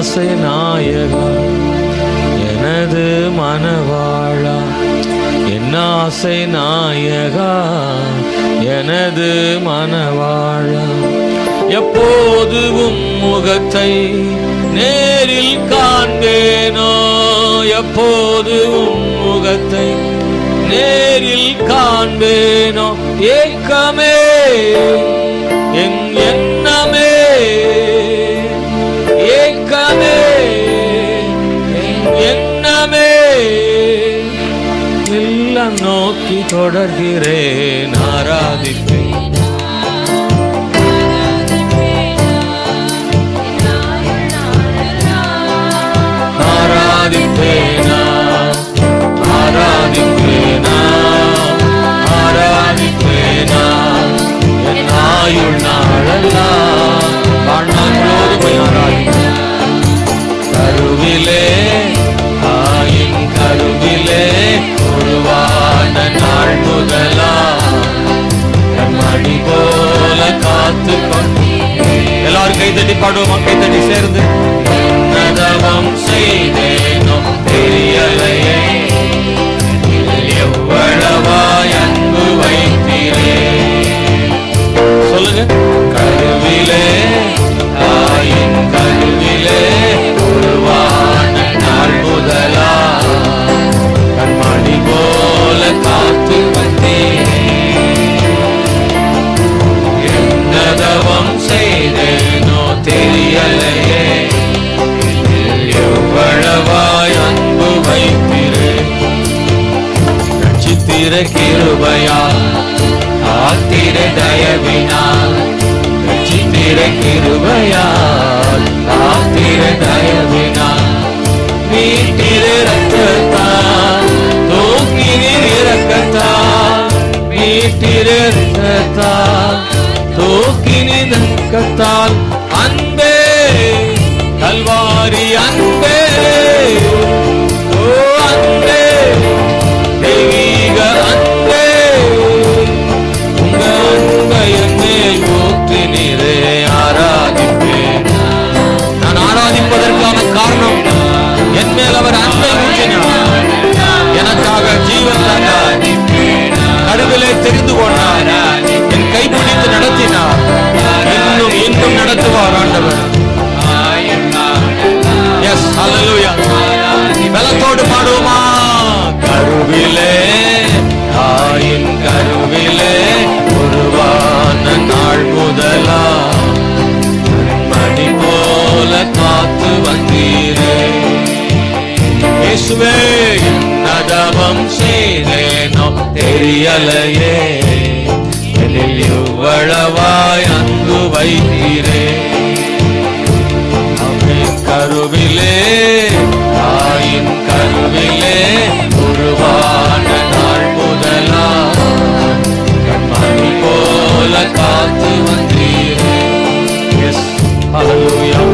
ஆசை நாயகா எனது மனவாழா. என் ஆசை நாயகா எனது மனவாழா. எப்போது முகத்தை நேரில் காண்பேனோ? எப்போது முகத்தை நேரில் காண்பேனோ? ஏக்கமே நோக்கி தொடர்கிறேன். ஆராதிப்பேன். எல்லாரும் கை தட்டி பாடுவோமா கை தட்டி சேர்ந்து. தெரியலையே எவ்வளவாய் அன்பு வைத்திரு. ரட்சித்திர கிருபையா ஆத்திர தயவினால். ரட்சித்திர கிருபையால் ஆத்திர தயவினால். மீட்டிர ரத்தத்தால் தூக்கினீர் இரக்கத்தால். மீட்டிர ரத்தத்தால் தூக்கினீர் அன்பே हरिया இயேசுவே நதவம் செய்தேனோ தெரியலையே. எனில் இவ்வளவாய் அன்பு வைத்தீரே. அம்மின் கருவிலே தாயின் கருவிலே உருவான நாள் முதலா கண்மணி போல காத்து வந்தீரே. எஸ் அலுயா